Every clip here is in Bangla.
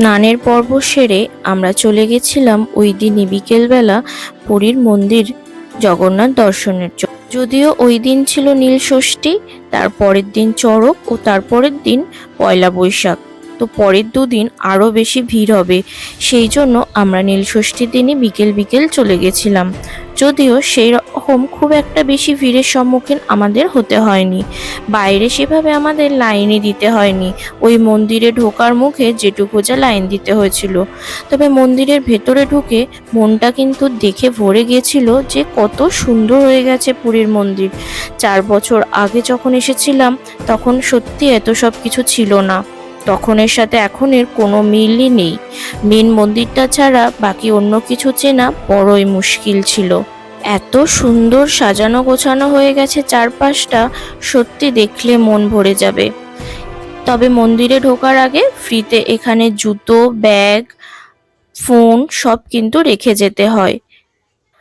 স্নানের পর্ব সেরে আমরা চলে গেছিলাম ওই দিনই বিকেলবেলা পুরীর মন্দির জগন্নাথ দর্শনের জন্য। যদিও ওই দিন ছিল নীল ষষ্ঠী, তার পরের দিন চড়ক ও তারপরের দিন পয়লা বৈশাখ। তো পরের দুদিন আরও বেশি ভিড় হবে, সেই জন্য আমরা নীল ষষ্ঠীর দিনই বিকেল বিকেল চলে গেছিলাম। যদিও সেই রকম খুব একটা বেশি ভিড়ের সম্মুখীন আমাদের হতে হয়নি। বাইরে সেভাবে আমাদের লাইনে দিতে হয়নি। ওই মন্দিরে ঢোকার মুখে যেটুকু যা লাইন দিতে হয়েছিল। তবে মন্দিরের ভেতরে ঢুকে মনটা কিন্তু দেখে ভরে গিয়েছিল যে কত সুন্দর হয়ে গেছে পুরীর মন্দির। চার বছর আগে যখন এসেছিলাম, তখন সত্যি এত সব কিছু ছিল না। তখনের সাথে এখনের কোনো মিলই নেই। মেন মন্দিরটা ছাড়া বাকি অন্য কিছু চেনা বড়ই মুশকিল ছিল। এত সুন্দর সাজানো গোছানো হয়ে গেছে চারপাশটা, সত্যি দেখলে মন ভরে যাবে। তবে মন্দিরে ঢোকার আগে ফ্রিতে এখানে জুতো, ব্যাগ, ফোন সব কিন্তু রেখে যেতে হয়।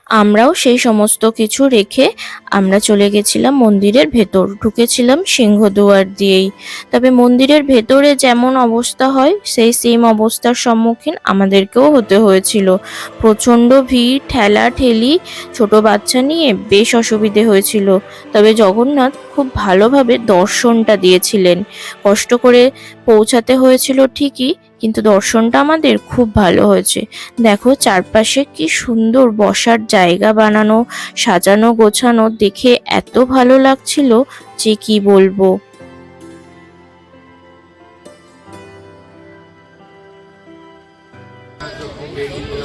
আমরাও সেই সমস্ত কিছু রেখে আমরা চলে গেছিলাম মন্দিরের ভেতর। ঢুকেছিলাম সিংহদুয়ার দিয়েই। তবে মন্দিরের ভেতরে যেমন অবস্থা হয়, সেই সেম অবস্থার সম্মুখীন আমাদেরকেও হতে হয়েছিল। প্রচণ্ড ভিড় ঠেলা ঠেলি ছোট বাচ্চা নিয়ে বেশ অসুবিধে হয়েছিল। তবে জগন্নাথ খুব ভালোভাবে দর্শনটা দিয়েছিলেন। কষ্ট করে পৌঁছাতে হয়েছিল ঠিকই কিন্তু দর্শনটা আমাদের খুব ভালো হয়েছে। দেখো চারপাশে কি সুন্দর বসার জায়গা বানানো, সাজানো, গোছানো, দেখে এত ভালো লাগছিল যে কি বলব।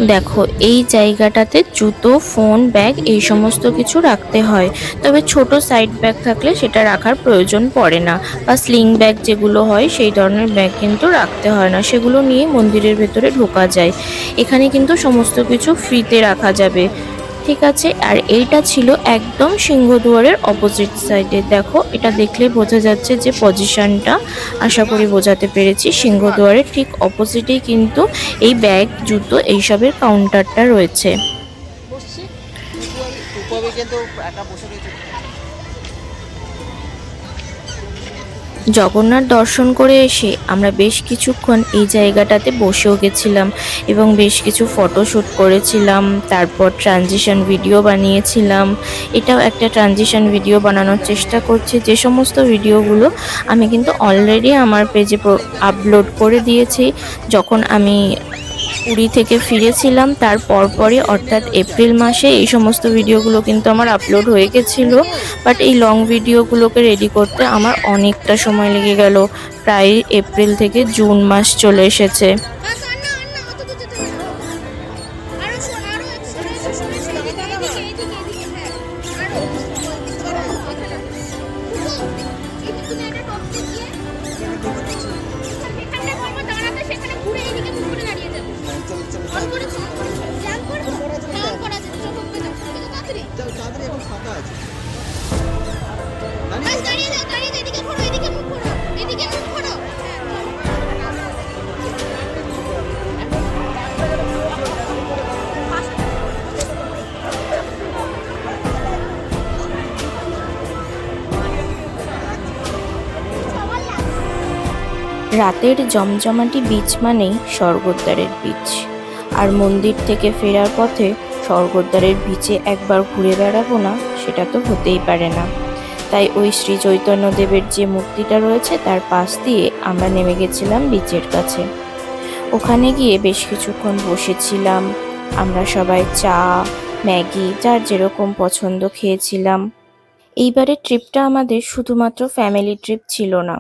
দেখো, এই জায়গাটাতে জুতো, ফোন, ব্যাগ এই সমস্ত কিছু রাখতে হয়। তবে ছোট সাইড ব্যাগ থাকলে সেটা রাখার প্রয়োজন পড়ে না। বা স্লিং ব্যাগ যেগুলো হয়, সেই ধরনের ব্যাগ কিন্তু রাখতে হয় না। সেগুলো নিয়ে মন্দিরের ভেতরে ঢোকা যায়। এখানে কিন্তু সমস্ত কিছু ফ্রিতে রাখা যাবে। ঠিক আছে, আর এইটা ছিল একদম সিংহদুয়ারের অপোজিট সাইডে দেখো, এটা দেখলে বোঝা যাচ্ছে যে পজিশনটা আশা করি বোঝাতে পেরেছি। সিংহদুয়ারের ঠিক অপোজিটেই কিন্তু এই ব্যাগ জুতো এইসবের কাউন্টারটা রয়েছে। জগন্নাথ দর্শন করে এসে আমরা বেশ কিছুক্ষণ এই জায়গাটাতে বসেও গেছিলাম এবং বেশ কিছু ফটোশ্যুট করেছিলাম, তারপর ট্রানজিশন ভিডিও বানিয়েছিলাম। এটাও একটা ট্রানজিশন ভিডিও বানানোর চেষ্টা করছি। যে সমস্ত ভিডিওগুলো আমি কিন্তু অলরেডি আমার পেজে আপলোড করে দিয়েছি। যখন আমি পুরী থেকে ফিরেছিলাম, তার পরপরই, অর্থাৎ এপ্রিল মাসে এই সমস্ত ভিডিওগুলো কিন্তু আমার আপলোড হয়ে গেছিল। বাট এই লং ভিডিওগুলোকে রেডি করতে আমার অনেকটা সময় লেগে গেল। প্রায় এপ্রিল থেকে জুন মাস চলে এসেছে। রাতের জমজমাটি বিচ মানেই স্বর্গদ্বারের বিচ আর মন্দির থেকে ফেরার পথে স্বর্গদ্বারের বিচে একবার ঘুরে বেড়াবো না, সেটা তো হতেই পারে না। তাই ওই শ্রী চৈতন্য দেবের যে মূর্তিটা রয়েছে, তার পাশ দিয়ে আমরা নেমে গেছিলাম বিচের কাছে। ওখানে গিয়ে বেশ কিছুক্ষণ বসেছিলাম। আমরা সবাই চা, ম্যাগি, যার যেরকম পছন্দ খেয়েছিলাম। এইবারের ট্রিপটা আমাদের শুধুমাত্র ফ্যামিলি ট্রিপ ছিল না।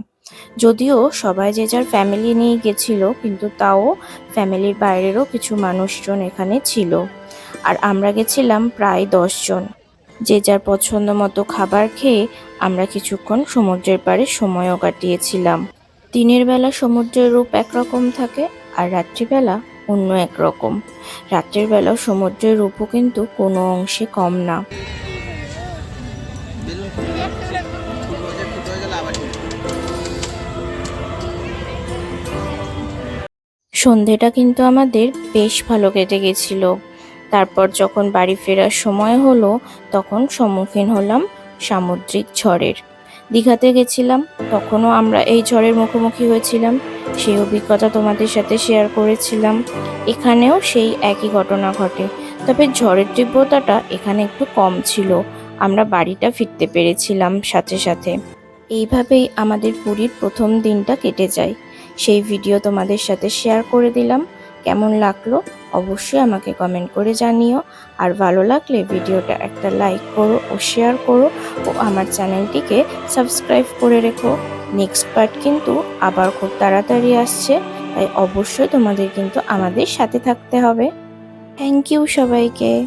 যদিও সবাই যে যার ফ্যামিলি নিয়ে গেছিল, কিন্তু তাও ফ্যামিলির বাইরেরও কিছু মানুষজন এখানে ছিল। আর আমরা গেছিলাম প্রায় দশজন যে যার পছন্দ মতো খাবার খেয়ে আমরা কিছুক্ষণ সমুদ্রের পাড়ে সময়ও কাটিয়েছিলাম। দিনের বেলা সমুদ্রের রূপ একরকম থাকে আর রাত্রিবেলা অন্য একরকম। রাত্রের বেলা সমুদ্রের রূপও কিন্তু কোনো অংশে কম না। সন্ধেটা কিন্তু আমাদের বেশ ভালো কেটে গেছিল। তারপর যখন বাড়ি ফেরার সময় হলো, তখন সম্মুখীন হলাম সামুদ্রিক ঝড়ের। দীঘাতে গেছিলাম, তখনও আমরা এই ঝড়ের মুখোমুখি হয়েছিলাম। সেই অভিজ্ঞতা তোমাদের সাথে শেয়ার করেছিলাম। এখানেও সেই একই ঘটনা ঘটে। তবে ঝড়ের তীব্রতাটা এখানে একটু কম ছিল। আমরা বাড়িটা ফিরতে পেরেছিলাম সাথে সাথে। এইভাবেই আমাদের পুরীর প্রথম দিনটা কেটে যায়। সেই ভিডিও তোমাদের সাথে শেয়ার করে দিলাম। কেমন লাগল অবশ্যই আমাকে কমেন্ট করে জানিও। আর ভালো লাগলে ভিডিওটা একটা লাইক করো ও শেয়ার করো ও আমার চ্যানেলটিকে সাবস্ক্রাইব করে রেখো। নেক্সট পার্ট কিন্তু আবার খুব তাড়াতাড়ি আসছে, তাই অবশ্যই তোমাদের কিন্তু আমাদের সাথে থাকতে হবে। থ্যাংক ইউ সবাইকে।